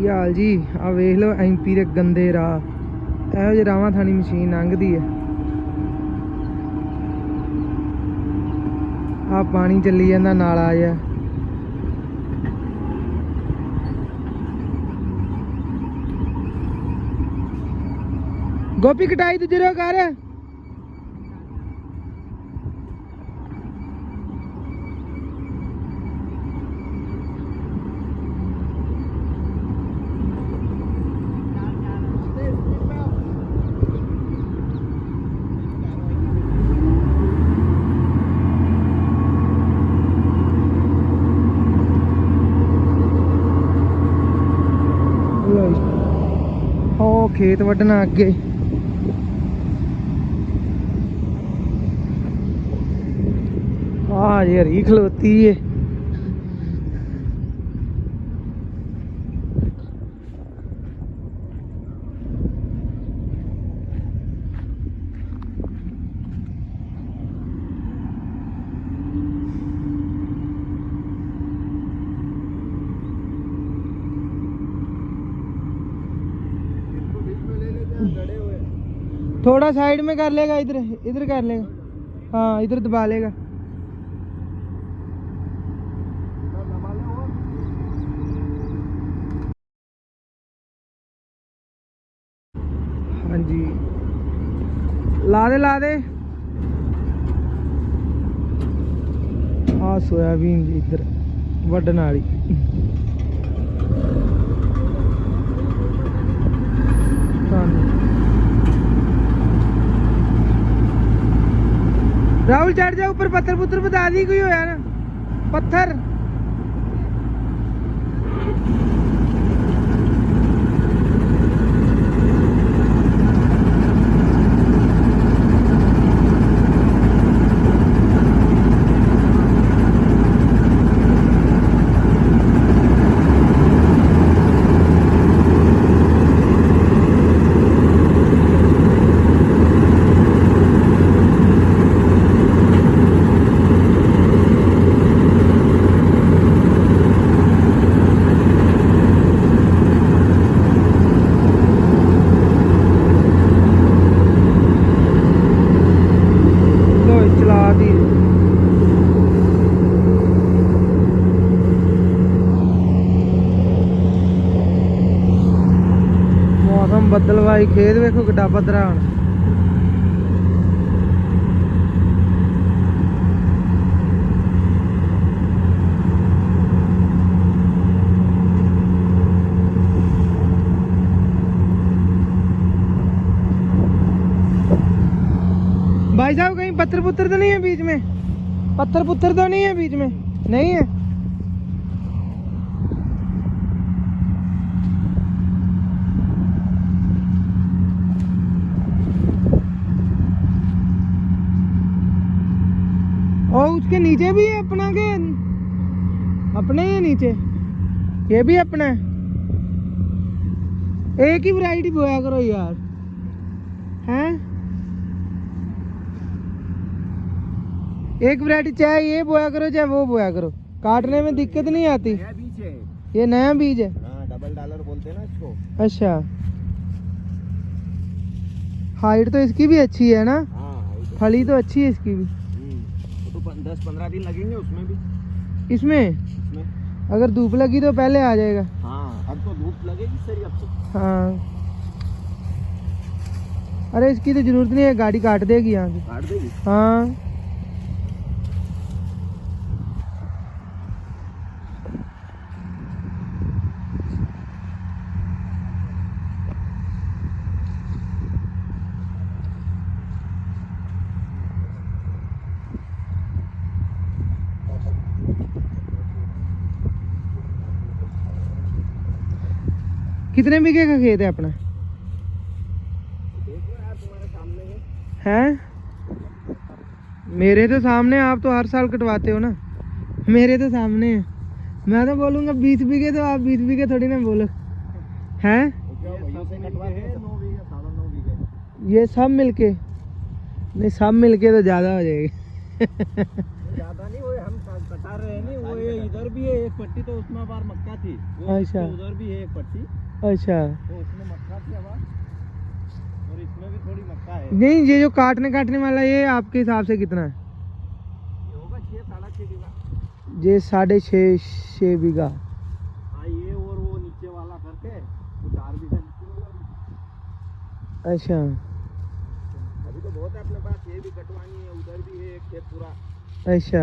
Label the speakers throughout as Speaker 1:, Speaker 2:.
Speaker 1: ਕੀ ਹਾਲ ਜੀ? ਆ ਵੇਖ ਲਓ ਐਮਪੀ ਦੇ ਗੰਦੇ ਰਾਹ। ਇਹੋ ਜਿਹੇ ਰਾਵਾਂ ਥਾਣੀ ਮਸ਼ੀਨ ਲੰਘਦੀ ਹੈ ਆ ਪਾਣੀ ਚੱਲੀ ਜਾਂਦਾ, ਨਾਲਾ ਜਿਹਾ ਗੋਪੀ, ਕਟਾਈ ਦੂਜੇ ਰੋ ਕਰ ਲਓ ਜੀ। ਉਹ ਖੇਤ ਵੱਢਣਾ ਅੱਗੇ। ਆ ਜੇ ਹਰੀ ਖਲੋਤੀ ਏ। थोड़ा साइड में कर लेगा इधर इधर कर लेगा हाँ इधर दबा लेगा हाँ जी ला दे ला दे ਆ ਸੋਇਆਬੀਨ ਜੀ ਇੱਧਰ ਵੱਢਣ ਵਾਲੀ ਤੁਹਾਨੂੰ राहुल चढ़ जा ऊपर पत्थर पुत्थर बता दी कोई होया ना पत्थर ਮੌਸਮ ਬੱਦਲਵਾਈ ਖੇਤ ਵੇਖੋ ਕਿੱਡਾ ਪੱਧਰਾ ਹੁਣ भाई साहब कहीं पत्थर पुत्थर तो नहीं है बीच में पत्थर पुत्थर तो नहीं है बीच में नहीं है उसके नीचे भी है अपना के? अपने ही है नीचे। ये भी अपना है। एक ही वैरायटी बोया करो यार। हैं? एक वैरायटी चाहे ये बोया करो चाहे वो बोया करो। काटने में दिक्कत नहीं आती।
Speaker 2: नया बीज है।
Speaker 1: ये नया बीज है।
Speaker 2: हाँ डबल डॉलर बोलते हैं ना इसको।
Speaker 1: अच्छा। हाइट तो इसकी भी अच्छी है ना?
Speaker 2: हाँ
Speaker 1: फली तो अच्छी है इसकी भी।
Speaker 2: दस पंद्रह दिन लगेंगे उसमें भी।
Speaker 1: इसमें?
Speaker 2: इसमें।
Speaker 1: अगर धूप लगी तो पहले आ जाएगा।
Speaker 2: हाँ अब तो धूप लगेगी सर अब तो।
Speaker 1: हाँ। अरे इसकी तो ज़रूरत नहीं है गाड़ी काट देगी यहाँ से।
Speaker 2: काट देगी?
Speaker 1: हाँ। कितने बीघे का खेत है अपना?
Speaker 2: है?
Speaker 1: मेरे तो सामने आप तो हर साल कटवाते हो ना। मेरे तो सामने है। मैं तो बोलूँगा बीस बीघे तो आप बीस बीघे थोड़ी ना बोलो। हैं? ये सब मिलके नहीं सब मिलके तो ज़्यादा हो जाएगी।
Speaker 2: ज़्यादा नहीं वो हम बता रहे हैं नहीं वो ये इधर भी है एक पट्टी तो उसमें बार मक्का थी।
Speaker 1: अच्छा।
Speaker 2: उधर भी है एक पट्टी।
Speaker 1: अच्छा।
Speaker 2: तो उसमें मक्का थी आवाज़ और इसमें भी थोड़ी मक्का है।
Speaker 1: नहीं ये जो काटने काटने वाला ये आपके हिसाब से कितना है?
Speaker 2: ये होगा छः साढ़े छः बीघा।
Speaker 1: ये साढ़े छः छः बीघा।
Speaker 2: हाँ ये और वो नीचे वाला करके चार बीघा।
Speaker 1: अच्छा।
Speaker 2: अभी तो बहुत है अपने पास ये भी कटवानी है उधर भी है एक खेत पूरा।
Speaker 1: अच्छा।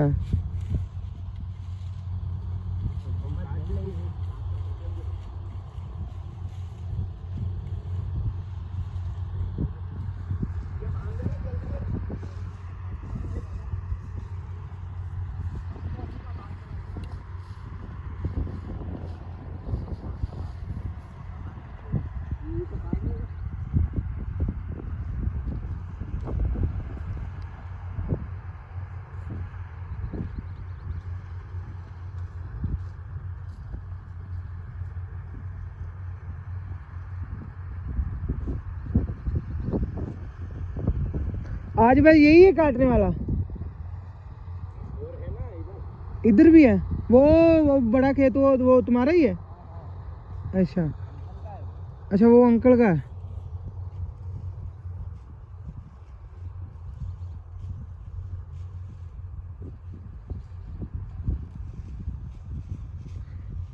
Speaker 1: आज भाई यही है काटने वाला।
Speaker 2: इधर
Speaker 1: भी है। वो वो बड़ा खेत, वो वो तुम्हारा ही है? अच्छा। अच्छा वो अंकल का है।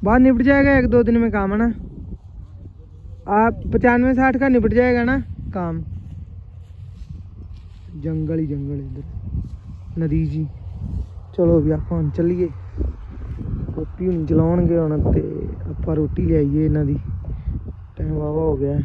Speaker 1: बाहर निपट जाएगा एक दो दिन में काम, है ना? आप पचानवे साठ का निपट जाएगा ना काम? ਜੰਗਲ ਹੀ ਜੰਗਲ ਇੱਧਰ। ਨਦੀ ਜੀ। ਚਲੋ ਵੀ ਆਪਾਂ ਹੁਣ ਚੱਲੀਏ। ਰੋਟੀ ਹੁਣ ਜਲਾਉਣਗੇ ਹੁਣ ਤੇ ਆਪਾਂ ਰੋਟੀ ਲਿਆਈਏ ਇਹਨਾਂ ਦੀ। ਟਾਈਮ ਵਾਵਾ ਹੋ ਗਿਆ।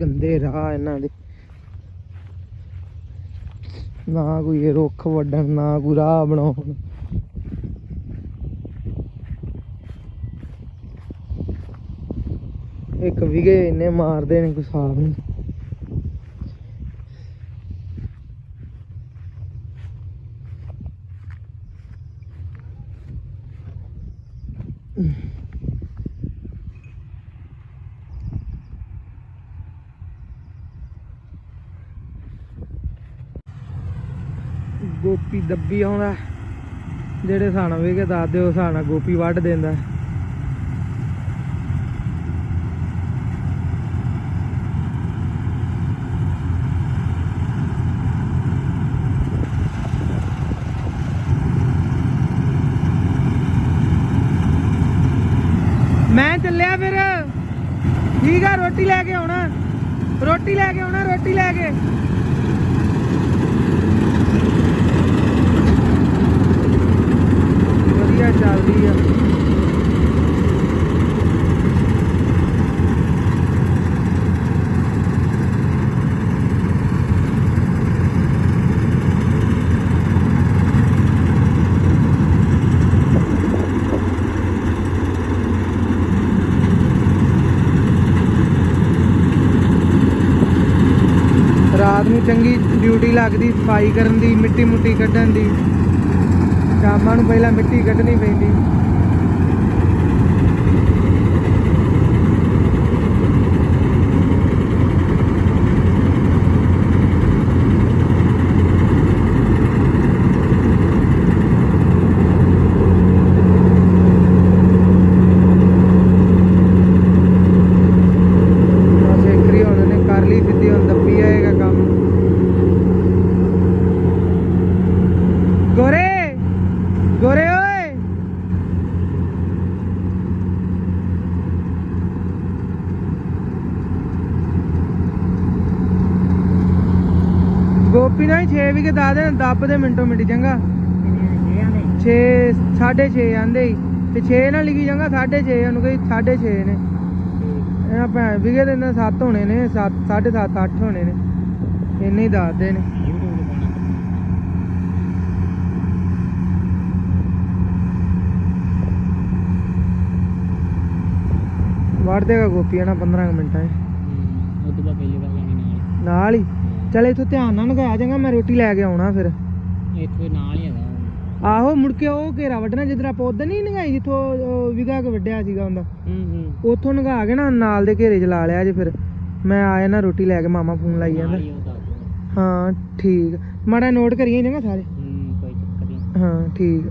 Speaker 1: ਗੰਦੇ ਰਾਹ ਇਹਨਾਂ ਦੇ। ਨਾ ਕੋਈ ਰੁੱਖ ਵੱਢਣ, ਨਾ ਕੋਈ ਰਾਹ ਬਣਾਉਣ। ਇੱਕ ਵਿਗੇ ਇੰਨੇ ਮਾਰਦੇ ਨੇ ਕੋਈ ਹਿਸਾਬ ਨਹੀਂ। ਗੋਪੀ ਦੱਬੀ ਆਉਂਦਾ ਜਿਹੜੇ ਸਾਣਾ ਵੇਗੇ ਦੱਸ ਦਿਓ ਸਾਣਾ ਗੋਪੀ ਵੱਢ ਦਿੰਦਾ ਮੈਂ ਚੱਲਿਆ ਫਿਰ। ਠੀਕ ਆ, ਰੋਟੀ ਲੈ ਕੇ ਆਉਣਾ। ਰੋਟੀ ਲੈ ਕੇ ਆਉਣਾ, ਰੋਟੀ ਲੈ ਕੇ। ਵਧੀਆ ਚੱਲਦੀ ਆ। ਰਾਤ ਨੂੰ ਚੰਗੀ ਡਿਊਟੀ ਲੱਗਦੀ, ਸਫ਼ਾਈ ਕਰਨ ਦੀ ਮਿੱਟੀ ਮੁੱਟੀ ਕੱਢਣ ਦੀ। ਸ਼ਾਮਾਂ ਨੂੰ ਪਹਿਲਾਂ ਮਿੱਟੀ ਕੱਢਣੀ ਪੈਂਦੀ ਬਸ ਇੱਕਰੀ ਹੁਣ ਨੇ ਕਰ ਲਈ ਸਿੱਧੀ ਹੁਣ ਦੱਬੀ ਆਏਗਾ ਕੰਮ ਗੋਰੇ ਗੋਰੇ ਓਏ ਗੋਪੀ ਨਾਲ 6 ਵੀ ਕੇ ਦਾ ਦੇ ਦੱਬ ਦੇ ਮਿੰਟੋ ਮਿੰਟ ਚੰਗਾ। 6 6.5 ਆਂਦੇ ਹੀ। ਤੇ 6 ਨਾਲ ਲਿਖੀ ਜਾਂਗਾ 6.5 ਉਹਨੂੰ ਕਹੀ 6.5 ਨੇ। ਇਹਨਾਂ ਭੈਣ ਵਿਗੇ ਦੇ ਨਾਲ 7 ਹੋਣੇ ਨੇ 7 7.5 8 ਹੋਣੇ ਨੇ। ਇੰਨੇ ਹੀ ਦੱਸਦੇ ਨੇ। ਵੜ ਦੇਗਾ ਗੋਪੀ ਨਾ 15 ਕੁ ਮਿੰਟਾਂ 'ਚ।
Speaker 2: ਉਹ ਤੋਂ ਬਾਅਦ ਪਹਿਲੀ ਵਾਰ ਨਾਲ
Speaker 1: ਹੀ। ਚਲ ਇਥੋਂ ਧਿਆਨ ਨਾਲ ਨਗਾ ਜਾਗਾ ਮੈਂ ਰੋਟੀ ਲੈ ਕੇ ਆਉਣਾ ਫਿਰ।
Speaker 2: ਇੱਥੇ ਨਾਲ ਹੀ ਹੈਗਾ
Speaker 1: ਆਹੋ ਮੁੜ ਕੇ ਉਹ ਘੇਰਾ ਵੱਢਣਾ ਆਪਾਂ ਉਧਰ ਨਹੀਂ ਨਗਾਈ ਜਿੱਥੋਂ ਉਹ ਵਿਗਾ ਕੇ ਵੱਢਿਆ ਸੀਗਾ ਹੁੰਦਾ।
Speaker 2: ਹੂੰ ਹੂੰ।
Speaker 1: ਉੱਥੋਂ ਨਗਾ ਕੇ ਨਾ ਨਾਲ ਦੇ ਘੇਰੇ 'ਚ ਲਾ ਲਿਆ ਜੇ ਫਿਰ। ਮੈਂ ਆਇਆ ਨਾ ਰੋਟੀ ਲੈ ਕੇ ਮਾਮਾ ਫੋਨ ਲਾਈ ਜਾਂਦਾ। ਹਾਂ ਠੀਕ। ਮਾੜਾ ਨੋਟ ਕਰੀਏ ਜੰਗਾ ਸਾਰੇ।
Speaker 2: ਹੂੰ ਕੋਈ ਚੱਕਰ ਨਹੀਂ
Speaker 1: ਹਾਂ ਠੀਕ।